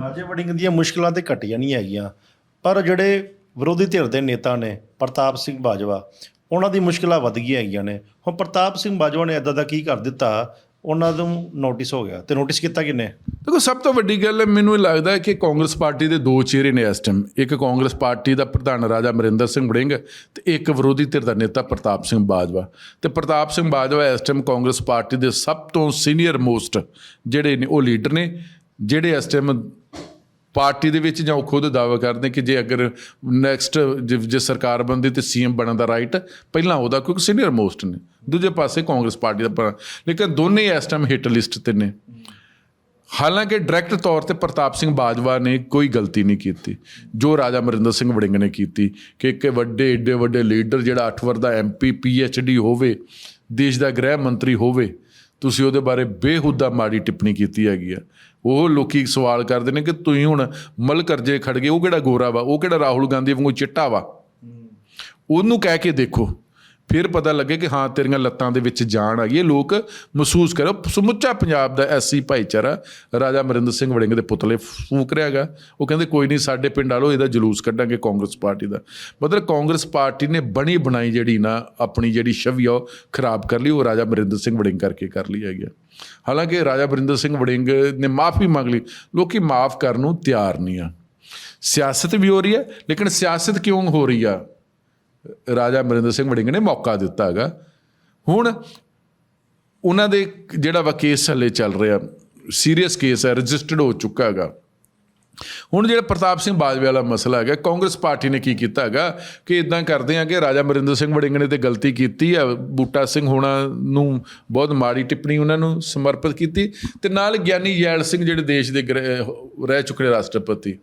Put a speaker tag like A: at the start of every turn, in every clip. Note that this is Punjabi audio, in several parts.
A: ਰਾਜੇ ਵੜਿੰਗ ਦੀਆਂ ਮੁਸ਼ਕਲਾਂ ਤੇ ਘਟੀਆਂ ਨਹੀਂ ਹੈਗੀਆਂ। ਪਰ ਜਿਹੜੇ ਵਿਰੋਧੀ ਧਿਰ ਦੇ ਨੇਤਾ ਨੇ, ਪ੍ਰਤਾਪ ਸਿੰਘ ਬਾਜਵਾ, ਉਹਨਾਂ ਦੀ ਮੁਸ਼ਕਲਾਂ ਵੱਧ ਗਈਆਂ ਹੈਗੀਆਂ ਨੇ। ਹੁਣ ਪ੍ਰਤਾਪ ਸਿੰਘ ਬਾਜਵਾ ਨੇ ਇਦਾਂ ਦਾ ਕੀ ਕਰ ਦਿੱਤਾ? ਉਹਨਾਂ ਨੂੰ ਨੋਟਿਸ ਹੋ ਗਿਆ। ਤੇ ਨੋਟਿਸ ਕੀਤਾ ਕਿੰਨੇ
B: ਦੇਖੋ, ਸਭ ਤੋਂ ਵੱਡੀ ਗੱਲ ਹੈ ਮੈਨੂੰ ਇਹ ਲੱਗਦਾ ਹੈ ਕਿ ਕਾਂਗਰਸ ਪਾਰਟੀ ਦੇ ਦੋ ਚਿਹਰੇ ਨੇ ਇਸ ਟਾਈਮ ਇੱਕ ਕਾਂਗਰਸ ਪਾਰਟੀ ਦਾ ਪ੍ਰਧਾਨ ਰਾਜਾ ਅਮਰਿੰਦਰ ਸਿੰਘ ਵੜਿੰਗ ਤੇ ਇੱਕ ਵਿਰੋਧੀ ਧਿਰ ਦਾ ਨੇਤਾ ਪ੍ਰਤਾਪ ਸਿੰਘ ਬਾਜਵਾ। ਤੇ ਪ੍ਰਤਾਪ ਸਿੰਘ ਬਾਜਵਾ ਇਸ ਟਾਈਮ ਕਾਂਗਰਸ ਪਾਰਟੀ ਦੇ ਸਭ ਤੋਂ ਸੀਨੀਅਰ ਮੋਸਟ ਜਿਹੜੇ ਨੇ, ਉਹ ਲੀਡਰ ਨੇ, ਜਿਹੜੇ ਇਸ ਟਾਈਮ ਪਾਰਟੀ ਦੇ ਵਿੱਚ ਜਾਂ ਉਹ ਖੁਦ ਦਾਅਵਾ ਕਰਦੇ ਕਿ ਜੇ ਅਗਰ ਨੈਕਸਟ ਜੇ ਸਰਕਾਰ ਬਣਦੀ ਤੇ ਸੀਐਮ ਬਣਨ ਦਾ ਰਾਈਟ ਪਹਿਲਾਂ ਉਹਦਾ ਕਿਉਂਕਿ ਸੀਨੀਅਰ ਮੋਸਟ ਨੇ। ਦੂਜੇ ਪਾਸੇ ਕਾਂਗਰਸ ਪਾਰਟੀ ਦਾ ਲੇਕਿਨ ਦੋਨੇ ਇਸ ਟਾਈਮ ਹਿੱਟ ਲਿਸਟ ਤੇ ਨੇ। ਹਾਲਾਂਕਿ ਡਾਇਰੈਕਟ ਤੌਰ ਤੇ ਪ੍ਰਤਾਪ ਸਿੰਘ ਬਾਜਵਾ ਨੇ ਕੋਈ ਗਲਤੀ ਨਹੀਂ ਕੀਤੀ। ਜੋ ਰਾਜਾ ਅਮਰਿੰਦਰ ਸਿੰਘ ਵੜਿੰਗ ਨੇ ਕੀਤੀ ਕਿ ਇੱਕ ਵੱਡੇ, ਏਡੇ ਵੱਡੇ ਲੀਡਰ ਜਿਹੜਾ 8 ਵਰ ਦਾ ਐਮਪੀ ਪੀਐਚਡੀ ਹੋਵੇ, ਦੇਸ਼ ਦਾ ਗ੍ਰਹਿ ਮੰਤਰੀ ਹੋਵੇ ਤੁਸੀਂ ਉਹਦੇ ਬਾਰੇ ਬੇਹੁਦਾ ਮਾੜੀ ਟਿੱਪਣੀ ਕੀਤੀ ਹੈਗੀ ਆ। ਉਹ ਲੋਕੀ ਸਵਾਲ ਕਰਦੇ ਨੇ ਕਿ ਤੁਸੀਂ ਹੁਣ ਮਲ ਕਰਜੇ ਖੜ ਗਏ ਉਹ ਕਿਹੜਾ ਗੋਰਾ ਵਾ? ਉਹ ਕਿਹੜਾ ਰਾਹੁਲ ਗਾਂਧੀ ਵਾਂਗੂ ਚਿੱਟਾ ਵਾ? ਉਹਨੂੰ ਕਹਿ ਕੇ ਦੇਖੋ। ਫਿਰ ਪਤਾ ਲੱਗੇ ਕਿ ਹਾਂ, ਤੇਰੀਆਂ ਲੱਤਾਂ ਦੇ ਵਿੱਚ ਜਾਨ ਆ ਗਈ ਇਹ ਲੋਕ ਮਹਿਸੂਸ ਕਰੋ ਸਮੁੱਚਾ ਪੰਜਾਬ ਦਾ ਐਸੀ ਭਾਈਚਾਰਾ ਰਾਜਾ ਅਮਰਿੰਦਰ ਸਿੰਘ ਵੜਿੰਗ ਦੇ ਪੁਤਲੇ ਫੂਕ ਰਿਹਾ ਹੈਗਾ। ਉਹ ਕਹਿੰਦੇ, ਕੋਈ ਨਹੀਂ, ਸਾਡੇ ਪਿੰਡ ਵਾਲੋ ਇਹਦਾ ਜਲੂਸ ਕੱਢਾਂਗੇ ਕਾਂਗਰਸ ਪਾਰਟੀ ਦਾ। ਮਤਲਬ ਕਾਂਗਰਸ ਪਾਰਟੀ ਨੇ ਬਣੀ ਬਣਾਈ ਜਿਹੜੀ ਨਾ, ਆਪਣੀ ਜਿਹੜੀ ਛਵੀ ਆ, ਉਹ ਖਰਾਬ ਕਰ ਲਈ, ਉਹ ਰਾਜਾ ਅਮਰਿੰਦਰ ਸਿੰਘ ਵੜਿੰਗ ਕਰਕੇ ਕਰ ਲਈ ਹੈਗੀ ਆ। ਹਾਲਾਂਕਿ ਰਾਜਾ ਅਮਰਿੰਦਰ ਸਿੰਘ ਵੜਿੰਗ ਨੇ ਮਾਫੀ ਮੰਗ ਲਈ। ਲੋਕੀ ਮਾਫ ਕਰਨ ਨੂੰ ਤਿਆਰ ਨਹੀਂ ਆ। ਸਿਆਸਤ ਵੀ ਹੋ ਰਹੀ ਹੈ, ਲੇਕਿਨ ਸਿਆਸਤ ਕਿਉਂ ਹੋ ਰਹੀ ਆ? ਰਾਜਾ ਅਮਰਿੰਦਰ ਸਿੰਘ ਵੜਿੰਗ ਨੇ ਮੌਕਾ ਦਿੱਤਾ ਹੈਗਾ। ਹੁਣ ਉਹਨਾਂ ਦੇ ਜਿਹੜਾ ਵਾ ਕੇਸ ਹਲੇ ਚੱਲ ਰਿਹਾ ਸੀਰੀਅਸ ਕੇਸ ਹੈ, ਰਜਿਸਟਰਡ ਹੋ ਚੁੱਕਾ ਹੈਗਾ। ਹੁਣ ਜਿਹੜਾ ਪ੍ਰਤਾਪ ਸਿੰਘ ਬਾਜਵੇ ਵਾਲਾ ਮਸਲਾ ਹੈਗਾ, ਕਾਂਗਰਸ ਪਾਰਟੀ ਨੇ ਕੀ ਕੀਤਾ ਹੈਗਾ ਕਿ ਇਦਾਂ ਕਰਦੇ ਆ ਕਿ ਰਾਜਾ ਅਮਰਿੰਦਰ ਸਿੰਘ ਵੜਿੰਗ ਨੇ ਤੇ ਗਲਤੀ ਕੀਤੀ ਆ, ਬੂਟਾ ਸਿੰਘ ਹੋਣਾ ਨੂੰ ਬਹੁਤ ਮਾੜੀ ਟਿੱਪਣੀ ਉਹਨਾਂ ਨੂੰ ਸਮਰਪਿਤ ਕੀਤੀ ਤੇ ਨਾਲ ਗਿਆਨੀ ਜੈਲ ਸਿੰਘ ਜਿਹੜੇ ਦੇਸ਼ ਦੇ ਗ੍ਰਹਿ- ਰਹਿ ਚੁੱਕੇ ਰਾਸ਼ਟਰਪਤੀ।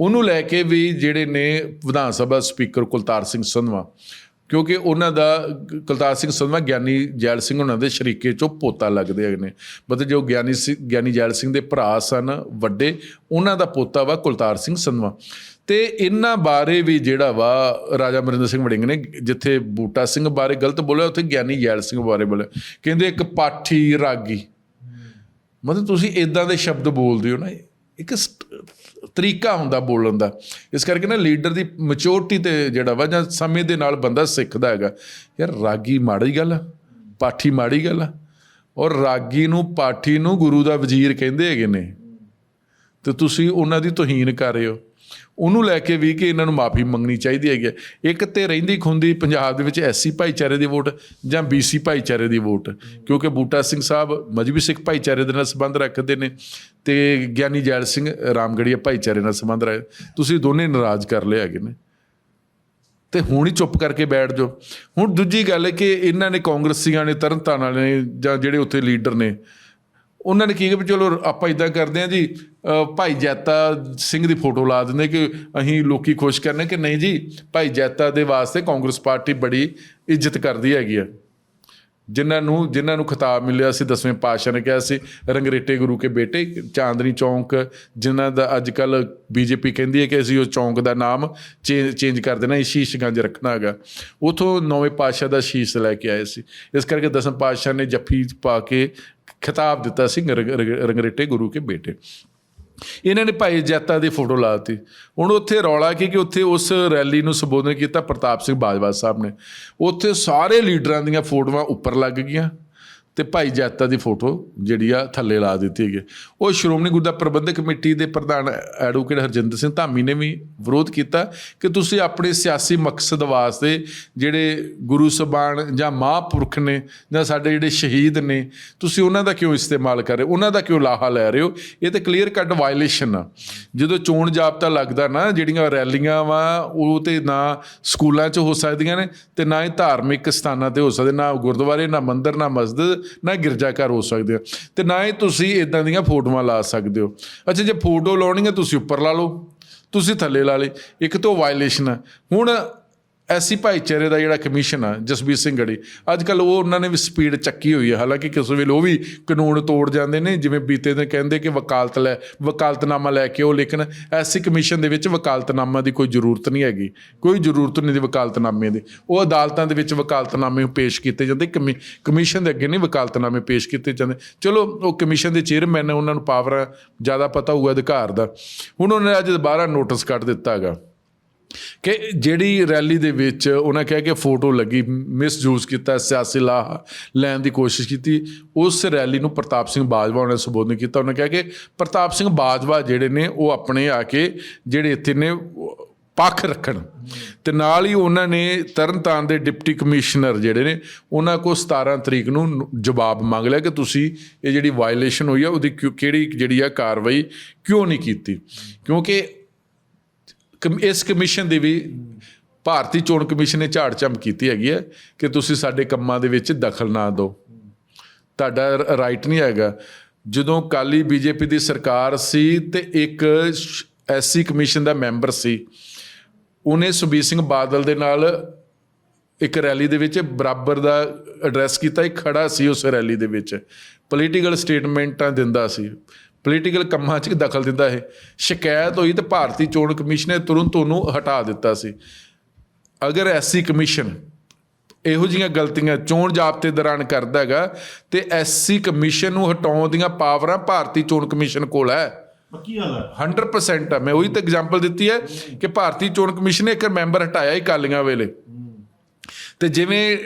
B: ਉਹਨੂੰ ਲੈ ਕੇ ਵੀ ਜਿਹੜੇ ਨੇ ਵਿਧਾਨ ਸਭਾ ਸਪੀਕਰ ਕੁਲਤਾਰ ਸਿੰਘ ਸੰਧਵਾ, ਕਿਉਂਕਿ ਉਹਨਾਂ ਦਾ ਕੁਲਤਾਰ ਸਿੰਘ ਸੰਧਵਾ, ਗਿਆਨੀ ਜੈਲ ਸਿੰਘ ਉਹਨਾਂ ਦੇ ਸ਼ਰੀਕੇ ਚੋਂ ਪੋਤਾ ਲੱਗਦੇ ਹੈਗੇ ਨੇ। ਮਤਲਬ ਜੋ ਗਿਆਨੀ ਸਿੰਘ ਗਿਆਨੀ ਜੈਲ ਸਿੰਘ ਦੇ ਭਰਾ ਸਨ, ਵੱਡੇ, ਉਹਨਾਂ ਦਾ ਪੋਤਾ ਵਾ ਕੁਲਤਾਰ ਸਿੰਘ ਸੰਧਵਾ। ਤੇ ਇਹਨਾਂ ਬਾਰੇ ਵੀ ਜਿਹੜਾ ਵਾ ਰਾਜਾ ਅਮਰਿੰਦਰ ਸਿੰਘ ਵੜਿੰਗ ਨੇ, ਜਿੱਥੇ ਬੂਟਾ ਸਿੰਘ ਬਾਰੇ ਗਲਤ ਬੋਲਿਆ, ਉੱਥੇ ਗਿਆਨੀ ਜੈਲ ਸਿੰਘ ਬਾਰੇ ਬੋਲਿਆ। ਕਹਿੰਦੇ ਇੱਕ ਪਾਠੀ ਰਾਗੀ। ਮਤਲਬ ਤੁਸੀਂ ਇਦਾਂ ਦੇ ਸ਼ਬਦ ਬੋਲਦੇ ਹੋ ਨਾ ਇੱਕ ਸਟ- ਤਰੀਕਾ ਹੁੰਦਾ ਬੋਲਣ ਦਾ। ਇਸ ਕਰਕੇ ਨਾ ਲੀਡਰ ਦੀ ਮੈਚੁਰਿਟੀ ਤੇ ਜਿਹੜਾ ਵਾ ਜਾਂ ਸਮੇਂ ਦੇ ਨਾਲ ਬੰਦਾ ਸਿੱਖਦਾ ਹੈਗਾ। ਯਾਰ ਰਾਗੀ ਮਾੜੀ ਗੱਲ ਆ, ਪਾਠੀ ਮਾੜੀ ਗੱਲ ਆ। ਔਰ ਰਾਗੀ ਨੂੰ ਪਾਠੀ ਨੂੰ ਗੁਰੂ ਦਾ ਵਜ਼ੀਰ ਕਹਿੰਦੇ ਹੈਗੇ ਨੇ। ਤੇ ਤੁਸੀਂ ਉਹਨਾਂ ਦੀ ਤੋਹੀਨ ਕਰ ਰਹੇ ਹੋ। ਉਹਨੂੰ ਲੈ ਕੇ ਵੀ ਕਿ ਇਹਨਾਂ ਨੂੰ ਮਾਫੀ ਮੰਗਣੀ ਚਾਹੀਦੀ ਹੈਗੀ ਹੈ। ਇੱਕ ਤੇ ਰਹਿੰਦੀ ਖੁੰਦੀ ਪੰਜਾਬ ਦੇ ਵਿੱਚ ਐਸਸੀ ਭਾਈਚਾਰੇ ਦੀ ਵੋਟ ਜਾਂ ਬੀਸੀ ਭਾਈਚਾਰੇ ਦੀ ਵੋਟ, ਕਿਉਂਕਿ ਬੂਟਾ ਸਿੰਘ ਸਾਹਿਬ ਮਜਬੀ ਸਿੱਖ ਭਾਈਚਾਰੇ ਦੇ ਨਾਲ ਸੰਬੰਧ ਰੱਖਦੇ ਨੇ ਤੇ ਗਿਆਨੀ ਜੈਲ ਸਿੰਘ ਰਾਮਗੜੀਆ ਭਾਈਚਾਰੇ ਨਾਲ ਸੰਬੰਧ ਰੱਖ, ਤੁਸੀਂ ਦੋਨੇ ਨਾਰਾਜ਼ ਕਰ ਲਏ ਹੈਗੇ ਨੇ ਤੇ ਹੁਣ ਹੀ ਚੁੱਪ ਕਰਕੇ ਬੈਠ ਜਾਓ ਹੁਣ ਦੂਜੀ ਗੱਲ ਹੈ ਕਿ ਇਹਨਾਂ ਨੇ ਕਾਂਗਰਸੀਆਂ ਨੇ, ਤਰਨਤਾਰਨ ਵਾਲੇ ਜਾਂ ਜਿਹੜੇ ਉੱਥੇ ਲੀਡਰ ਨੇ ਉਹਨਾਂ ਨੇ ਕੀ ਕਿ ਵੀ ਚਲੋ ਆਪਾਂ ਇਦਾਂ ਕਰਦੇ ਹਾਂ ਜੀ ਭਾਈ ਜੈਤਾ ਸਿੰਘ ਦੀ ਫੋਟੋ ਲਾ ਦਿੰਦੇ ਕਿ ਅਸੀਂ ਲੋਕੀ ਖੁਸ਼ ਕਰਨੇ ਕਿ ਨਹੀਂ ਜੀ, ਭਾਈ ਜੈਤਾ ਦੇ ਵਾਸਤੇ ਕਾਂਗਰਸ ਪਾਰਟੀ ਬੜੀ ਇੱਜ਼ਤ ਕਰਦੀ ਹੈਗੀ ਆ। ਜਿਨ੍ਹਾਂ ਨੂੰ ਜਿਨ੍ਹਾਂ ਨੂੰ ਖਿਤਾਬ ਮਿਲਿਆ ਸੀ, ਦਸਵੇਂ ਪਾਤਸ਼ਾਹ ਨੇ ਕਿਹਾ ਸੀ, ਰੰਗਰੇਟੇ ਗੁਰੂ ਕੇ ਬੇਟੇ, ਚਾਂਦਨੀ ਚੌਂਕ, ਜਿਨ੍ਹਾਂ ਦਾ ਅੱਜ ਕੱਲ ਬੀਜੇਪੀ ਕਹਿੰਦੀ ਹੈ ਕਿ ਅਸੀਂ ਉਹ ਚੌਂਕ ਦਾ ਨਾਮ ਚੇਂਜ ਕਰ ਦੇਣਾ ਸ਼ੀਸ਼ਗੰਜ ਰੱਖਣਾ ਹੈਗਾ। ਉਥੋਂ ਨੌਵੇਂ ਪਾਤਸ਼ਾਹ ਦਾ ਸ਼ੀਸ਼ ਲੈ ਕੇ ਆਏ ਸੀ। ਇਸ ਕਰਕੇ ਦਸਵੇਂ ਪਾਤਸ਼ਾਹ ਨੇ ਜੱਫੀ ਪਾ ਕੇ ਖਿਤਾਬ ਦਿੱਤਾ ਸੀ ਰੰਗ- ਰੰਗ- ਰੰਗਰੇਟੇ ਗੁਰੂ ਕੇ ਬੇਟੇ। ਇਹਨਾਂ ਨੇ ਭਾਈ ਜੈਤਾ ਦੀ ਫੋਟੋ ਲਾਤੀ ਹੁਣ ਉੱਥੇ ਰੌਲਾ ਕੀ ਕਿ ਉੱਥੇ ਉਸ ਰੈਲੀ ਨੂੰ ਸੰਬੋਧਨ ਕੀਤਾ ਪ੍ਰਤਾਪ ਸਿੰਘ ਬਾਜਵਾ ਸਾਹਿਬ ਨੇ। ਉੱਥੇ ਸਾਰੇ ਲੀਡਰਾਂ ਦੀਆਂ ਫੋਟੋਆਂ ਉੱਪਰ ਲੱਗ ਗਈਆਂ। ਤੇ ਭਾਈ ਜੈਤਾ ਦੀ ਫੋਟੋ ਜਿਹੜੀ ਆ ਥੱਲੇ ਲਾ ਦਿੱਤੀ ਹੈਗੀ। ਉਹ ਸ਼੍ਰੋਮਣੀ ਗੁਰਦੁਆਰਾ ਪ੍ਰਬੰਧਕ ਕਮੇਟੀ ਦੇ ਪ੍ਰਧਾਨ ਐਡਵੋਕੇਟ ਹਰਜਿੰਦਰ ਸਿੰਘ ਧਾਮੀ ਨੇ ਵੀ ਵਿਰੋਧ ਕੀਤਾ ਕਿ ਤੁਸੀਂ ਆਪਣੇ ਸਿਆਸੀ ਮਕਸਦ ਵਾਸਤੇ ਜਿਹੜੇ ਗੁਰੂ ਸਬਾਨ ਜਾਂ ਮਹਾਂਪੁਰਖ ਨੇ ਜਾਂ ਸਾਡੇ ਜਿਹੜੇ ਸ਼ਹੀਦ ਨੇ, ਤੁਸੀਂ ਉਹਨਾਂ ਦਾ ਕਿਉਂ ਇਸਤੇਮਾਲ ਕਰ ਰਹੇ ਹੋ? ਉਹਨਾਂ ਦਾ ਕਿਉਂ ਲਾਹਾ ਲੈ ਰਹੇ ਹੋ? ਇਹ ਤੇ ਕਲੀਅਰ ਕੱਟ ਵਾਇਲੇਸ਼ਨ ਆ। ਜਦੋਂ ਚੋਣ ਜਾਬਤਾ ਲੱਗਦਾ ਨਾ, ਜਿਹੜੀਆਂ ਰੈਲੀਆਂ ਵਾ, ਉਹ ਤੇ ਨਾ ਸਕੂਲਾਂ 'ਚ ਹੋ ਸਕਦੀਆਂ ਨੇ ਤੇ ਨਾ ਹੀ ਧਾਰਮਿਕ ਸਥਾਨਾਂ ਤੇ ਹੋ ਸਕਦੇ, ਨਾ ਗੁਰਦੁਆਰੇ, ਨਾ ਮੰਦਿਰ, ਨਾ ਮਸਜਿਦ। ਨਾ ਗਿਰਜਾ ਘਰ ਹੋ ਸਕਦੇ ਆ। ਤੇ ਨਾ ਹੀ ਤੁਸੀਂ ਇਦਾਂ ਦੀਆਂ ਫੋਟੋਆਂ ਲਾ ਸਕਦੇ ਹੋ। ਅੱਛਾ, ਜੇ ਫੋਟੋ ਲਾਉਣੀ ਹੈ, ਤੁਸੀਂ ਉੱਪਰ ਲਾ ਲਓ। ਤੁਸੀਂ ਥੱਲੇ ਲਾ ਲਈ। ਇੱਕ ਤੋਂ ਵਾਇਲੇਸ਼ਨ ਹੈ ਹੁਣ ਐਸੀ ਭਾਈਚਾਰੇ ਦਾ ਜਿਹੜਾ ਕਮਿਸ਼ਨ ਆ, ਜਸਬੀਰ ਸਿੰਘ ਗੜੀ ਅੱਜ ਕੱਲ ਉਹ ਉਹਨਾਂ ਨੇ ਵੀ ਸਪੀਡ ਚੱਕੀ ਹੋਈ ਹੈ ਹਾਲਾਂਕਿ ਕਿਸੇ ਵੇਲੇ ਉਹ ਵੀ ਕਾਨੂੰਨ ਤੋੜ ਜਾਂਦੇ ਨੇ, ਜਿਵੇਂ ਬੀਤੇ ਦਿਨ ਕਹਿੰਦੇ ਕਿ ਵਕਾਲਤ ਲੈ, ਵਕਾਲਤਨਾਮਾ ਲੈ ਕੇ ਉਹ, ਲੇਕਿਨ ਐਸੀ ਕਮਿਸ਼ਨ ਦੇ ਵਿੱਚ ਵਕਾਲਤਨਾਮਾ ਦੀ ਕੋਈ ਜ਼ਰੂਰਤ ਨਹੀਂ ਹੈਗੀ। ਕੋਈ ਜ਼ਰੂਰਤ ਨਹੀਂ ਦੀ ਵਕਾਲਤਨਾਮੇ ਦੀ। ਉਹ ਅਦਾਲਤਾਂ ਦੇ ਵਿੱਚ ਵਕਾਲਤਨਾਮੇ ਪੇਸ਼ ਕੀਤੇ ਜਾਂਦੇ, ਕਮੀ- ਕਮਿਸ਼ਨ ਦੇ ਅੱਗੇ ਨਹੀਂ ਵਕਾਲਤਨਾਮੇ ਪੇਸ਼ ਕੀਤੇ ਜਾਂਦੇ। ਚਲੋ, ਉਹ ਕਮਿਸ਼ਨ ਦੇ ਚੇਅਰਮੈਨ ਨੇ ਉਹਨਾਂ ਨੂੰ ਪਾਵਰ, ਜ਼ਿਆਦਾ ਪਤਾ ਹੋਊਗਾ ਅਧਿਕਾਰ ਦਾ। ਹੁਣ ਉਹਨਾਂ ਨੇ ਅੱਜ ਦੁਬਾਰਾ ਨੋਟਿਸ ਕੱਢ ਦਿੱਤਾ ਹੈਗਾ। ਕਿ ਜਿਹੜੀ ਰੈਲੀ ਦੇ ਵਿੱਚ ਉਹਨਾਂ ਕਿਹਾ ਕਿ ਫੋਟੋ ਲੱਗੀ, ਮਿਸਯੂਜ਼ ਕੀਤਾ, ਸਿਆਸੀ ਲਾਹ ਲੈਣ ਦੀ ਕੋਸ਼ਿਸ਼ ਕੀਤੀ, ਉਸ ਰੈਲੀ ਨੂੰ ਪ੍ਰਤਾਪ ਸਿੰਘ ਬਾਜਵਾ ਨੇ ਸੰਬੋਧਨ ਕੀਤਾ। ਉਹਨਾਂ ਕਿਹਾ ਕਿ ਪ੍ਰਤਾਪ ਸਿੰਘ ਬਾਜਵਾ ਜਿਹੜੇ ਨੇ, ਉਹ ਆਪਣੇ ਆ ਕੇ ਜਿਹੜੇ ਇੱਥੇ ਨੇ, ਪੱਖ ਰੱਖਣ। ਤੇ ਨਾਲ ਹੀ ਉਹਨਾਂ ਨੇ ਤਰਨਤਾਰਨ ਦੇ ਡਿਪਟੀ ਕਮਿਸ਼ਨਰ ਜਿਹੜੇ ਨੇ, ਉਹਨਾਂ ਕੋਲ 17 ਤਰੀਕ ਨੂੰ ਨ- ਜਵਾਬ ਮੰਗ ਲਿਆ ਕਿ ਤੁਸੀਂ ਇਹ ਜਿਹੜੀ ਵਾਇਲੇਸ਼ਨ ਹੋਈ ਆ, ਉਹਦੀ ਕਿਉਂ- ਕਿਹੜੀ ਜਿਹੜੀ ਆ ਕਾਰਵਾਈ ਕਿਉਂ ਨਹੀਂ ਕੀਤੀ? ਕਿਉਂਕਿ ਇਸ ਕਮਿਸ਼ਨ ਦੀ ਵੀ ਭਾਰਤੀ ਚੋਣ ਕਮਿਸ਼ਨ ਨੇ ਝਾੜ ਝੰਬ ਕੀਤੀ ਹੈਗੀ ਹੈ ਕਿ ਤੁਸੀਂ ਸਾਡੇ ਕੰਮਾਂ ਦੇ ਵਿੱਚ ਦਖਲ ਨਾ ਦਿਓ। ਤੁਹਾਡਾ ਰਾਈਟ ਨਹੀਂ ਹੈਗਾ। ਜਦੋਂ ਕਾਲੀ ਬੀਜੇਪੀ ਦੀ ਸਰਕਾਰ ਸੀ ਤੇ ਇੱਕ ਐਸਸੀ ਕਮਿਸ਼ਨ ਦਾ ਮੈਂਬਰ ਸੀ, ਉਹਨੇ ਸੁਬੀਰ ਸਿੰਘ ਬਾਦਲ ਦੇ ਨਾਲ ਇੱਕ ਰੈਲੀ ਦੇ ਵਿੱਚ ਬਰਾਬਰ ਦਾ ਐਡਰੈਸ ਕੀਤਾ, ਇਹ ਖੜਾ ਸੀ ਉਸ ਰੈਲੀ ਦੇ ਵਿੱਚ। ਪੋਲੀਟੀਕਲ ਸਟੇਟਮੈਂਟਾਂ ਦਿੰਦਾ ਸੀ। ਪੋਲੀਟੀਕਲ ਕੰਮਾਂ 'ਚ ਦਖਲ ਦਿੰਦਾ ਇਹ। ਸ਼ਿਕਾਇਤ ਹੋਈ ਤੇ ਭਾਰਤੀ ਚੋਣ ਕਮਿਸ਼ਨ ਨੇ ਤੁਰੰਤ ਉਹਨੂੰ ਹਟਾ ਦਿੱਤਾ ਸੀ। ਅਗਰ ਐਸਸੀ ਕਮਿਸ਼ਨ ਇਹੋ ਜਿਹੀਆਂ ਗਲਤੀਆਂ ਚੋਣ ਜਾਬਤੇ ਦੌਰਾਨ ਕਰਦਾ ਹੈਗਾ ਤੇ ਐਸਸੀ ਕਮਿਸ਼ਨ ਨੂੰ ਹਟਾਉਣ ਦੀਆਂ ਪਾਵਰਾਂ ਭਾਰਤੀ ਚੋਣ ਕਮਿਸ਼ਨ ਕੋਲ ਹੈ।
A: ਪੱਕੀ ਗੱਲ ਹੈ?
B: 100% ਹੈ। ਮੈਂ ਉਹੀ ਤਾਂ ਐਗਜ਼ਾਮਪਲ ਦਿੱਤੀ ਹੈ ਕਿ ਭਾਰਤੀ ਚੋਣ ਕਮਿਸ਼ਨ ਨੇ ਇੱਕ ਮੈਂਬਰ ਹਟਾਇਆ ਹੀ ਕਾਲੀਆਂ ਵੇਲੇ। ਤੇ ਜਿਵੇਂ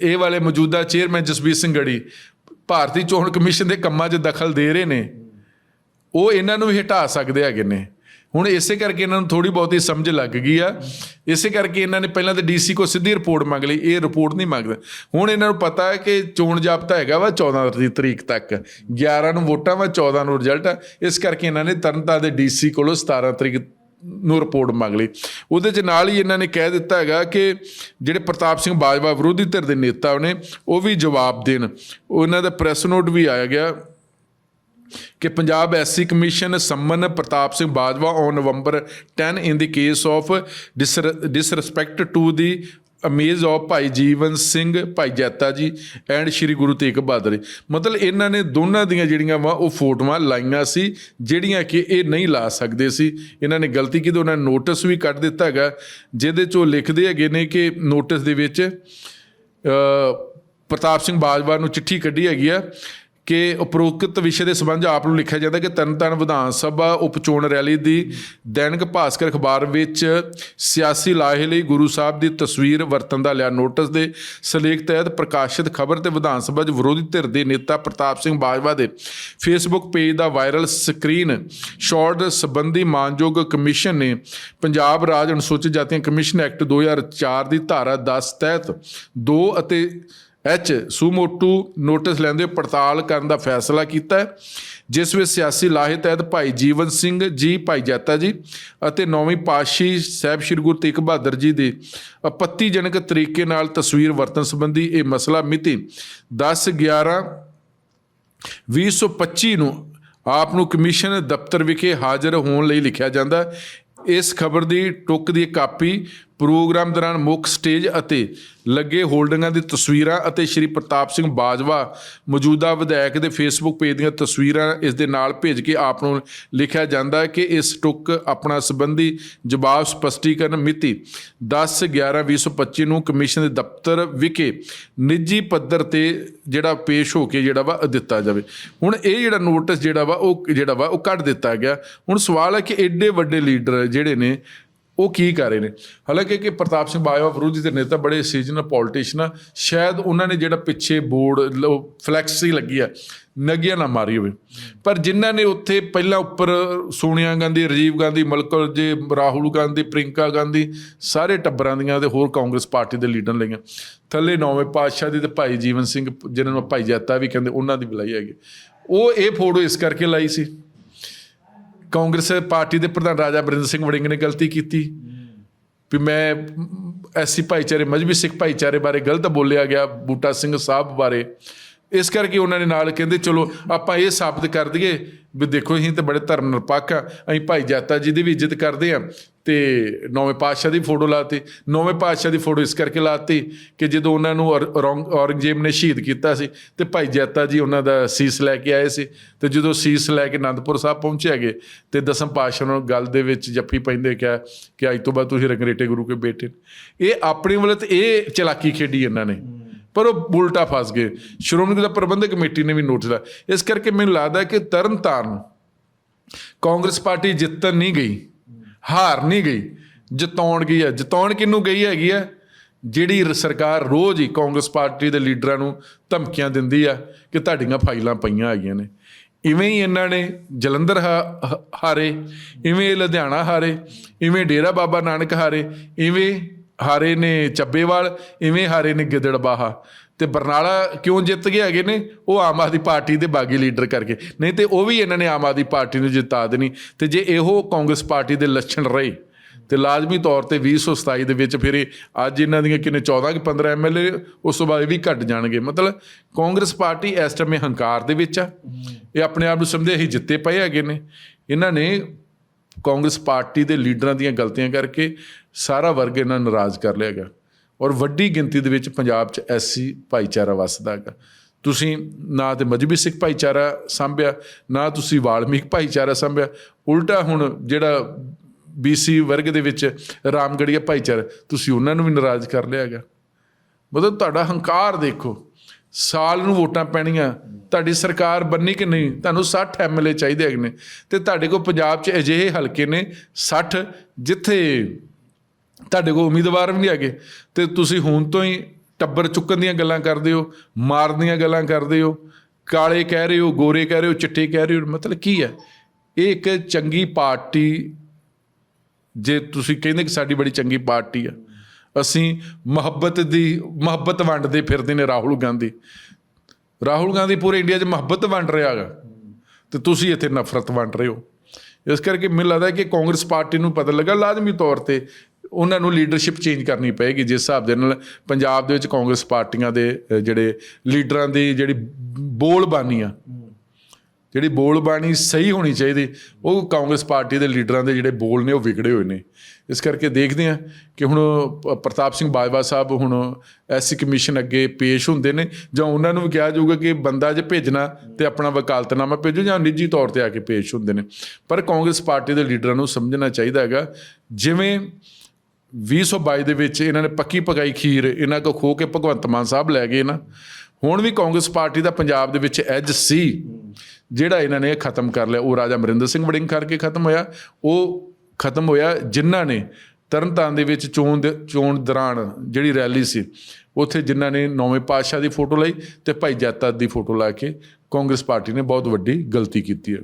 B: ਇਹ ਵਾਲੇ ਮੌਜੂਦਾ ਚੇਅਰਮੈਨ ਜਸਬੀਰ ਸਿੰਘ ਗੜੀ ਭਾਰਤੀ ਚੋਣ ਕਮਿਸ਼ਨ ਦੇ ਕੰਮਾਂ 'ਚ ਦਖਲ ਦੇ ਰਹੇ ਨੇ। ਉਹ ਇਹਨਾਂ ਨੂੰ ਵੀ ਹਟਾ ਸਕਦੇ ਹੈਗੇ ਨੇ। ਹੁਣ ਇਸੇ ਕਰਕੇ ਇਹਨਾਂ ਨੂੰ ਥੋੜੀ ਬਹੁਤੀ ਸਮਝ ਲੱਗ ਗਈ ਆ। ਇਸੇ ਕਰਕੇ ਇਹਨਾਂ ਨੇ ਪਹਿਲਾਂ ਤਾਂ ਡੀਸੀ ਕੋ ਸਿੱਧੀ ਰਿਪੋਰਟ ਮੰਗ ਲਈ, ਇਹ ਰਿਪੋਰਟ ਨਹੀਂ ਮੰਗਦਾ। ਹੁਣ ਇਹਨਾਂ ਨੂੰ ਪਤਾ ਹੈ ਕਿ ਚੋਣ ਜਾਬਤਾ ਹੈਗਾ ਵਾ 14 ਤਰੀਕ ਤੱਕ। 11 ਨੂੰ ਵੋਟਾਂ ਵਾ 14 ਨੂੰ ਰਿਜ਼ਲਟ ਆ। ਇਸ ਕਰਕੇ ਇਹਨਾਂ ਨੇ ਤਰਨਤਾਰਨ ਦੇ ਡੀਸੀ ਕੋਲੋਂ 17 ਤਰੀਕ ਨੂੰ ਰਿਪੋਰਟ ਮੰਗ ਲਈ। ਉਹਦੇ ਚ ਨਾਲ ਹੀ ਇਹਨਾਂ ਨੇ ਕਹਿ ਦਿੱਤਾ ਹੈਗਾ ਕਿ ਜਿਹੜੇ ਪ੍ਰਤਾਪ ਸਿੰਘ ਬਾਜਵਾ ਵਿਰੋਧੀ ਧਿਰ ਦੇ ਨੇਤਾ ਨੇ, ਉਹ ਵੀ ਜਵਾਬ ਦੇਣ। ਉਹਨਾਂ ਦਾ ਪ੍ਰੈਸ ਨੋਟ ਵੀ ਆਇਆ ਗਿਆ। ਕਿ Punjab SC commission summon Pratap Singh Bajwa on November 10 in the case of disrespect to the image of Bhai Jeevan Singh, Bhai Jaita ji and Shri Guru Tegh Bahadur ਮਤਲਬ ਇਹਨਾਂ ਨੇ ਦੋਨਾਂ ਦੀਆਂ ਜਿਹੜੀਆਂ ਵਾ ਉਹ ਫੋਟੋਆਂ ਲਾਈਆਂ ਸੀ, ਜਿਹੜੀਆਂ ਕਿ ਇਹ ਨਹੀਂ ਲਾ ਸਕਦੇ ਸੀ। ਇਹਨਾਂ ਨੇ ਗਲਤੀ ਕੀਤੀ, ਉਹਨਾਂ ਨੇ ਨੋਟਿਸ ਵੀ ਕੱਢ ਦਿੱਤਾ ਹੈਗਾ, ਜਿਹਦੇ ਚ ਉਹ ਲਿਖਦੇ ਹੈਗੇ ਨੇ ਕਿ ਨੋਟਿਸ ਦੇ ਵਿੱਚ ਪ੍ਰਤਾਪ ਸਿੰਘ ਬਾਜਵਾ ਨੂੰ ਚਿੱਠੀ ਕੱਢੀ ਹੈਗੀ ਆ। ਕਿ ਉਪਰੋਕਤ ਵਿਸ਼ੇ ਦੇ ਸੰਬੰਧ ਆਪ ਨੂੰ ਲਿਖਿਆ ਜਾਂਦਾ ਕਿ ਤਰਨਤਾਰਨ ਵਿਧਾਨ ਸਭਾ ਉਪਚੋਣ ਰੈਲੀ ਦੀ ਦੈਨਿਕ ਭਾਸਕਰ ਅਖਬਾਰ ਵਿੱਚ ਸਿਆਸੀ ਲਾਹੇ ਲਈ ਗੁਰੂ ਸਾਹਿਬ ਦੀ ਤਸਵੀਰ ਵਰਤਣ ਦਾ ਲਿਆ ਨੋਟਿਸ ਦੇ ਸਲੇਖ ਤਹਿਤ ਪ੍ਰਕਾਸ਼ਿਤ ਖਬਰ ਤੇ ਵਿਧਾਨ ਸਭਾ 'ਚ ਵਿਰੋਧੀ ਧਿਰ ਦੇ ਨੇਤਾ ਪ੍ਰਤਾਪ ਸਿੰਘ ਬਾਜਵਾ ਦੇ ਫੇਸਬੁੱਕ ਪੇਜ ਦਾ ਵਾਇਰਲ ਸਕਰੀਨ ਸ਼ਾਟ ਸੰਬੰਧੀ ਮਾਨਯੋਗ ਕਮਿਸ਼ਨ ਨੇ ਪੰਜਾਬ ਰਾਜ ਅਨੁਸੂਚਿਤ ਜਾਤੀਆਂ ਕਮਿਸ਼ਨ ਐਕਟ 2004 ਦੀ ਧਾਰਾ 10 ਤਹਿਤ 2 ਅਤੇ ਐਚ ਸੂਮੋਟੂ ਨੋਟਿਸ ਲੈਂਦੇ ਹੋਏ ਪੜਤਾਲ ਕਰਨ ਦਾ ਫੈਸਲਾ ਕੀਤਾ ਜਿਸ ਵਿੱਚ ਸਿਆਸੀ ਲਾਹੇ ਤਹਿਤ ਭਾਈ ਜੀਵਨ ਸਿੰਘ ਜੀ, ਭਾਈ ਜੈਤਾ ਜੀ ਅਤੇ ਨੌਵੀਂ ਪਾਤਸ਼ਾਹੀ ਸਾਹਿਬ ਸ੍ਰੀ ਗੁਰੂ ਤੇਗ ਬਹਾਦਰ ਜੀ ਦੀ ਆਪੱਤੀਜਨਕ ਤਰੀਕੇ ਨਾਲ ਤਸਵੀਰ ਵਰਤਨ ਸੰਬੰਧੀ ਇਹ ਮਸਲਾ ਮਿਤੀ 10 11 2025 ਨੂੰ ਆਪ ਨੂੰ ਕਮਿਸ਼ਨ ਦਫ਼ਤਰ ਵਿਖੇ ਹਾਜ਼ਰ ਹੋਣ ਲਈ ਲਿਖਿਆ ਜਾਂਦਾ ਇਸ ਖਬਰ ਦੀ ਟੁੱਕ ਦੀ ਕਾਪੀ ਪ੍ਰੋਗਰਾਮ ਦੌਰਾਨ ਮੁੱਖ ਸਟੇਜ ਅਤੇ ਲੱਗੇ ਹੋਲਡਿੰਗਾਂ ਦੀ ਤਸਵੀਰਾਂ ਅਤੇ ਸ਼੍ਰੀ ਪ੍ਰਤਾਪ ਸਿੰਘ ਬਾਜਵਾ, ਮੌਜੂਦਾ ਵਿਧਾਇਕ ਦੇ ਫੇਸਬੁੱਕ ਪੇਜ ਦੀਆਂ ਤਸਵੀਰਾਂ ਇਸ ਦੇ ਨਾਲ ਭੇਜ ਕੇ ਆਪ ਨੂੰ ਲਿਖਿਆ ਜਾਂਦਾ ਹੈ ਕਿ ਇਸ ਟੁੱਕ ਆਪਣਾ ਸੰਬੰਧੀ ਜਵਾਬ ਸਪਸ਼ਟੀਕਰਨ ਮਿਤੀ 10 11 2025 ਨੂੰ ਕਮਿਸ਼ਨ ਦੇ ਦਫ਼ਤਰ ਵਿਖੇ ਨਿੱਜੀ ਪੱਧਰ ਤੇ ਜਿਹੜਾ ਪੇਸ਼ ਹੋ ਕੇ ਜਿਹੜਾ ਵਾ ਦਿੱਤਾ ਜਾਵੇ। ਹੁਣ ਇਹ ਜਿਹੜਾ ਨੋਟਿਸ ਜਿਹੜਾ ਵਾ ਉਹ ਜਿਹੜਾ ਵਾ ਉਹ ਕੱਢ ਦਿੱਤਾ ਗਿਆ। ਹੁਣ ਸਵਾਲ ਹੈ ਕਿ ਐਡੇ ਵੱਡੇ ਲੀਡਰ ਜਿਹੜੇ ਨੇ ਉਹ ਕੀ ਕਰ ਰਹੇ ਨੇ? ਹਾਲਾਂਕਿ ਕਿ ਪ੍ਰਤਾਪ ਸਿੰਘ ਬਾਜਵਾ ਵਿਰੋਧੀ ਦੇ ਨੇਤਾ ਬੜੇ ਸੀਜ਼ਨਲ ਪੋਲੀਟੀਸ਼ੀਅਨ ਆ, ਸ਼ਾਇਦ ਉਹਨਾਂ ਨੇ ਜਿਹੜਾ ਪਿੱਛੇ ਬੋਰਡ ਫਲੈਕਸੀ ਲੱਗੀ ਆ, ਨਗੀਆਂ ਨਾ ਮਾਰੀ ਹੋਵੇ। ਪਰ ਜਿਨ੍ਹਾਂ ਨੇ ਉੱਥੇ ਪਹਿਲਾਂ ਉੱਪਰ ਸੋਨੀਆ ਗਾਂਧੀ, ਰਾਜੀਵ ਗਾਂਧੀ ਮਲਕਲ ਜੇ, ਰਾਹੁਲ ਗਾਂਧੀ ਪ੍ਰਿੰਕਾ ਗਾਂਧੀ, ਸਾਰੇ ਟੱਬਰਾਂ ਦੀਆਂ ਤੇ ਹੋਰ ਕਾਂਗਰਸ ਪਾਰਟੀ ਦੇ ਲੀਡਰ ਲਈਆਂ। ਥੱਲੇ ਨੌਵੇਂ ਪਾਤਸ਼ਾਹ ਦੀ ਤੇ ਭਾਈ ਜੀਵਨ ਸਿੰਘ ਜਿਹਨਾਂ ਨੂੰ ਭਾਈ ਜੱਤਾ ਵੀ ਕਹਿੰਦੇ, ਉਹਨਾਂ ਦੀ ਬੁਲਾਈ ਹੈਗੀ। ਉਹ ਇਹ ਫੋਟੋ ਇਸ ਕਰਕੇ ਲਾਈ ਸੀ। ਕਾਂਗਰਸ ਪਾਰਟੀ ਦੇ ਪ੍ਰਧਾਨ ਰਾਜਾ ਬਰਿੰਦਰ ਸਿੰਘ ਵੜਿੰਗ ਨੇ ਗਲਤੀ ਕੀਤੀ। ਵੀ ਮੈਂ ਐਸੀ ਭਾਈਚਾਰੇ, ਮਜਬੀ ਸਿੱਖ ਭਾਈਚਾਰੇ ਬਾਰੇ ਗਲਤ ਬੋਲਿਆ ਗਿਆ ਬੂਟਾ ਸਿੰਘ ਸਾਹਿਬ ਬਾਰੇ। ਇਸ ਕਰਕੇ ਉਹਨਾਂ ਨੇ ਨਾਲ ਕਹਿੰਦੇ, ਚਲੋ, ਆਪਾਂ ਇਹ ਸਾਬਤ ਕਰ ਦਈਏ ਵੀ ਦੇਖੋ, ਅਸੀਂ ਤੇ ਬੜੇ ਧਰਮ ਨਿਰਪੱਖ ਆ, ਅਸੀਂ ਭਾਈ ਜਾਤਾ ਜੀ ਦੀ ਵੀ ਇੱਜ਼ਤ ਕਰਦੇ ਆ। ਤੇ ਨੌਵੇਂ ਪਾਤਸ਼ਾਹ ਦੀ ਫੋਟੋ ਲਾਤੀ। ਨੌਵੇਂ ਪਾਤਸ਼ਾਹ ਦੀ ਫੋਟੋ ਇਸ ਕਰਕੇ ਲਾਤੀ ਕਿ ਜਦੋਂ ਉਹਨਾਂ ਨੂੰ ਔਰ- ਔਰੰਗ- ਔਰੰਗਜ਼ੇਬ ਨੇ ਸ਼ਹੀਦ ਕੀਤਾ ਸੀ ਤੇ ਭਾਈ ਜਾਤਾ ਜੀ ਉਹਨਾਂ ਦਾ ਸੀਸ ਲੈ ਕੇ ਆਏ ਸੀ। ਤੇ ਜਦੋਂ ਸੀਸ ਲੈ ਕੇ ਅਨੰਦਪੁਰ ਸਾਹਿਬ ਪਹੁੰਚੇ ਹੈਗੇ ਤੇ ਦਸਮ ਪਾਤਸ਼ਾਹ ਨੂੰ ਗੱਲ ਦੇ ਵਿੱਚ ਜੱਫੀ ਪੈਂਦੇ ਕਿਹਾ ਕਿ ਅੱਜ ਤੋਂ ਬਾਅਦ ਤੁਸੀਂ ਰੰਗਰੇਟੇ ਗੁਰੂ ਕੇ ਬੇਟੇ ਨੇ। ਇਹ ਆਪਣੇ ਵੱਲ ਤੇ ਇਹ ਚਲਾਕੀ ਖੇਡੀ ਇਹਨਾਂ ਨੇ। ਪਰ ਉਹ ਉਲਟਾ ਫਸ ਗਏ। ਸ਼੍ਰੋਮਣੀ ਗੁਰਦੁਆਰਾ ਪ੍ਰਬੰਧਕ ਕਮੇਟੀ ਨੇ ਵੀ ਨੋਟਿਸ ਲਾਇਆ ਇਸ ਕਰਕੇ ਮੈਨੂੰ ਲੱਗਦਾ ਕਿ ਤਰਨਤਾਰਨ ਕਾਂਗਰਸ ਪਾਰਟੀ ਜਿੱਤਣ ਨਹੀਂ ਗਈ, ਹਾਰ ਨਹੀਂ ਗਈ, ਜਿਤਾਉਣ ਗਈ ਹੈ। ਜਿਤਾਉਣ ਕਿਹਨੂੰ ਗਈ ਹੈਗੀ ਹੈ? ਜਿਹੜੀ ਸਰਕਾਰ ਰੋਜ਼ ਹੀ ਕਾਂਗਰਸ ਪਾਰਟੀ ਦੇ ਲੀਡਰਾਂ ਨੂੰ ਧਮਕੀਆਂ ਦਿੰਦੀ ਆ ਕਿ ਤੁਹਾਡੀਆਂ ਫਾਈਲਾਂ ਪਈਆਂ ਹੈਗੀਆਂ ਨੇ। ਇਵੇਂ ਹੀ ਇਹਨਾਂ ਨੇ ਜਲੰਧਰ ਹਾ- ਹਾਰੇ, ਇਵੇਂ ਲੁਧਿਆਣਾ ਹਾਰੇ, ਇਵੇਂ ਡੇਰਾ ਬਾਬਾ ਨਾਨਕ ਹਾਰੇ, ਇਵੇਂ ਹਾਰੇ ਨੇ ਚੱਬੇਵਾਲ, ਇਵੇਂ ਹਾਰੇ ਨੇ ਗਿੱਦੜਬਾਹਾ ਤੇ ਬਰਨਾਲਾ ਕਿਉਂ ਜਿੱਤ ਗਏ ਹੈਗੇ ਨੇ? ਉਹ ਆਮ ਆਦਮੀ ਪਾਰਟੀ ਦੇ ਬਾਗੀ ਲੀਡਰ ਕਰਕੇ। ਨਹੀਂ ਤੇ ਉਹ ਵੀ ਇਹਨਾਂ ਨੇ ਆਮ ਆਦਮੀ ਪਾਰਟੀ ਨੂੰ ਜਿਤਾ ਦੇਣੀ। ਤੇ ਜੇ ਇਹੋ ਕਾਂਗਰਸ ਪਾਰਟੀ ਦੇ ਲੱਛਣ ਰਹੇ, ਤੇ ਲਾਜ਼ਮੀ ਤੌਰ ਤੇ 2027 ਦੇ ਵਿੱਚ ਫਿਰ ਇਹ ਅੱਜ ਇਹਨਾਂ ਦੀਆਂ ਕਿੰਨੇ 14 ਕਿ 15 ਐਮਐਲਏ ਉਸ ਤੋਂ ਬਾਅਦ ਇਹ ਵੀ ਘਟ ਜਾਣਗੇ। ਮਤਲਬ ਕਾਂਗਰਸ ਪਾਰਟੀ ਇਸ ਟਾਈਮ ਹੰਕਾਰ ਦੇ ਵਿੱਚ ਆ। ਇਹ ਆਪਣੇ ਆਪ ਨੂੰ ਸਮਝਦੇ ਅਸੀਂ ਜਿੱਤੇ ਪਏ ਹੈਗੇ ਨੇ। ਇਹਨਾਂ ਨੇ ਕਾਂਗਰਸ ਪਾਰਟੀ ਦੇ ਲੀਡਰਾਂ ਦੀਆਂ ਗਲਤੀਆਂ ਕਰਕੇ ਸਾਰਾ ਵਰਗ ਇਹਨਾਂ ਨੂੰ ਨਾਰਾਜ਼ ਕਰ ਲਿਆ ਗਿਆ ਔਰ ਵੱਡੀ ਗਿਣਤੀ ਦੇ ਵਿੱਚ ਪੰਜਾਬ 'ਚ ਐਸੀ ਭਾਈਚਾਰਾ ਵਸਦਾ ਹੈਗਾ। ਤੁਸੀਂ ਨਾ ਤੇ ਮਜਬੀ ਸਿੱਖ ਭਾਈਚਾਰਾ ਸੰਭਿਆ, ਨਾ ਤੁਸੀਂ ਵਾਲਮੀਕ ਭਾਈਚਾਰਾ ਸੰਭਿਆ। ਉਲਟਾ ਹੁਣ ਜਿਹੜਾ ਬੀਸੀ ਵਰਗ ਦੇ ਵਿੱਚ ਰਾਮਗੜੀਆ ਭਾਈਚਾਰਾ, ਤੁਸੀਂ ਉਹਨਾਂ ਨੂੰ ਵੀ ਨਾਰਾਜ਼ ਕਰ ਲਿਆ ਹੈਗਾ। ਮਤਲਬ ਤੁਹਾਡਾ ਹੰਕਾਰ ਦੇਖੋ। ਸਾਲ ਨੂੰ ਵੋਟਾਂ ਪੈਣੀਆਂ। ਤੁਹਾਡੀ ਸਰਕਾਰ ਬੰਨੀ ਕਿ ਨਹੀਂ? ਤੁਹਾਨੂੰ 60 ਐਮਐਲਏ ਚਾਹੀਦੇ ਹੈਗੇ ਨੇ। ਤੇ ਤੁਹਾਡੇ ਕੋਲ ਪੰਜਾਬ 'ਚ ਅਜਿਹੇ ਹਲਕੇ ਨੇ 60 ਜਿੱਥੇ ਤੁਹਾਡੇ ਕੋਲ ਉਮੀਦਵਾਰ ਵੀ ਨਹੀਂ ਹੈਗੇ। ਤੇ ਤੁਸੀਂ ਹੁਣ ਤੋਂ ਹੀ ਟੱਬਰ ਚੁੱਕਣ ਦੀਆਂ ਗੱਲਾਂ ਕਰਦੇ ਹੋ, ਮਾਰਨ ਦੀਆਂ ਗੱਲਾਂ ਕਰਦੇ ਹੋ, ਕਾਲੇ ਕਹਿ ਰਹੇ ਹੋ, ਗੋਰੇ ਕਹਿ ਰਹੇ ਹੋ, ਚਿੱਟੇ ਕਹਿ ਰਹੇ ਹੋ, ਮਤਲਬ ਕੀ ਹੈ? ਇਹ ਇੱਕ ਚੰਗੀ ਪਾਰਟੀ, ਜੇ ਤੁਸੀਂ ਕਹਿੰਦੇ ਕਿ ਸਾਡੀ ਬੜੀ ਚੰਗੀ ਪਾਰਟੀ ਆ। ਅਸੀਂ ਮੁਹੱਬਤ ਦੀ, ਮੁਹੱਬਤ ਵੰਡਦੇ ਫਿਰਦੇ ਨੇ ਰਾਹੁਲ ਗਾਂਧੀ। ਰਾਹੁਲ ਗਾਂਧੀ ਪੂਰੇ ਇੰਡੀਆ 'ਚ ਮੁਹੱਬਤ ਵੰਡ ਰਿਹਾ ਹੈਗਾ ਤੇ ਤੁਸੀਂ ਇੱਥੇ ਨਫ਼ਰਤ ਵੰਡ ਰਹੇ ਹੋ। ਇਸ ਕਰਕੇ ਮੈਨੂੰ ਲੱਗਦਾ ਕਿ ਕਾਂਗਰਸ ਪਾਰਟੀ ਨੂੰ ਪਤਾ ਲੱਗਾ ਲਾਜ਼ਮੀ ਤੌਰ ਤੇ ਉਹਨਾਂ ਨੂੰ ਲੀਡਰਸ਼ਿਪ ਚੇਂਜ ਕਰਨੀ ਪਏਗੀ, ਜਿਸ ਹਿਸਾਬ ਦੇ ਨਾਲ ਪੰਜਾਬ ਦੇ ਵਿੱਚ ਕਾਂਗਰਸ ਪਾਰਟੀਆਂ ਦੇ ਜਿਹੜੇ ਲੀਡਰਾਂ ਦੀ ਜਿਹੜੀ ਬੋਲਬਾਨੀ ਆ ਜਿਹੜੀ ਬੋਲਬਾਣੀ ਸਹੀ ਹੋਣੀ ਚਾਹੀਦੀ, ਉਹ ਕਾਂਗਰਸ ਪਾਰਟੀ ਦੇ ਲੀਡਰਾਂ ਦੇ ਜਿਹੜੇ ਬੋਲ ਨੇ, ਉਹ ਵਿਗੜੇ ਹੋਏ ਨੇ। ਇਸ ਕਰਕੇ ਦੇਖਦੇ ਆ ਕਿ ਹੁਣ ਪ੍ਰਤਾਪ ਸਿੰਘ ਬਾਜਵਾ ਸਾਹਿਬ ਹੁਣ ਐਸਸੀ ਕਮਿਸ਼ਨ ਅੱਗੇ ਪੇਸ਼ ਹੁੰਦੇ ਨੇ, ਜਾਂ ਉਹਨਾਂ ਨੂੰ ਵੀ ਕਿਹਾ ਜਾਊਗਾ ਕਿ ਬੰਦਾ ਜੇ ਭੇਜਣਾ ਤੇ ਆਪਣਾ ਵਕਾਲਤਨਾਮਾ ਭੇਜੋ, ਜਾਂ ਨਿੱਜੀ ਤੌਰ ਤੇ ਆ ਕੇ ਪੇਸ਼ ਹੁੰਦੇ ਨੇ। ਪਰ ਕਾਂਗਰਸ ਪਾਰਟੀ ਦੇ ਲੀਡਰਾਂ ਨੂੰ ਸਮਝਣਾ ਚਾਹੀਦਾ ਹੈਗਾ, ਜਿਵੇਂ 2022 ਦੇ ਵਿੱਚ ਇਹਨਾਂ ਨੇ ਪੱਕੀ ਪਕਾਈ ਖੀਰ, ਇਹਨਾਂ ਕੋ ਖੋ ਕੇ ਭਗਵੰਤ ਮਾਨ ਸਾਹਿਬ ਲੈ ਗਏ ਨਾ ਹੁਣ ਵੀ ਕਾਂਗਰਸ ਪਾਰਟੀ ਦਾ ਪੰਜਾਬ ਦੇ ਵਿੱਚ ਐਜ ਸੀ, ਜਿਹੜਾ ਇਹਨਾਂ ਨੇ ਖਤਮ ਕਰ ਲਿਆ, ਉਹ ਰਾਜਾ ਅਮਰਿੰਦਰ ਸਿੰਘ ਵੜਿੰਗ ਕਰਕੇ ਖਤਮ ਹੋਇਆ। ਉਹ ਖਤਮ ਹੋਇਆ ਜਿਨ੍ਹਾਂ ਨੇ ਤਰਨਤਾਰਨ ਦੇ ਵਿੱਚ ਚੋਣ ਦੇ ਚੋਣ ਦੌਰਾਨ ਜਿਹੜੀ ਰੈਲੀ ਸੀ, ਉੱਥੇ ਜਿਨ੍ਹਾਂ ਨੇ ਨੌਵੇਂ ਪਾਤਸ਼ਾਹ ਦੀ ਫੋਟੋ ਲਈ ਤੇ ਭਾਈ ਜਾਤਾ ਦੀ ਫੋਟੋ ਲਾ ਕੇ ਕਾਂਗਰਸ ਪਾਰਟੀ ਨੇ ਬਹੁਤ ਵੱਡੀ ਗਲਤੀ ਕੀਤੀ ਹੈ।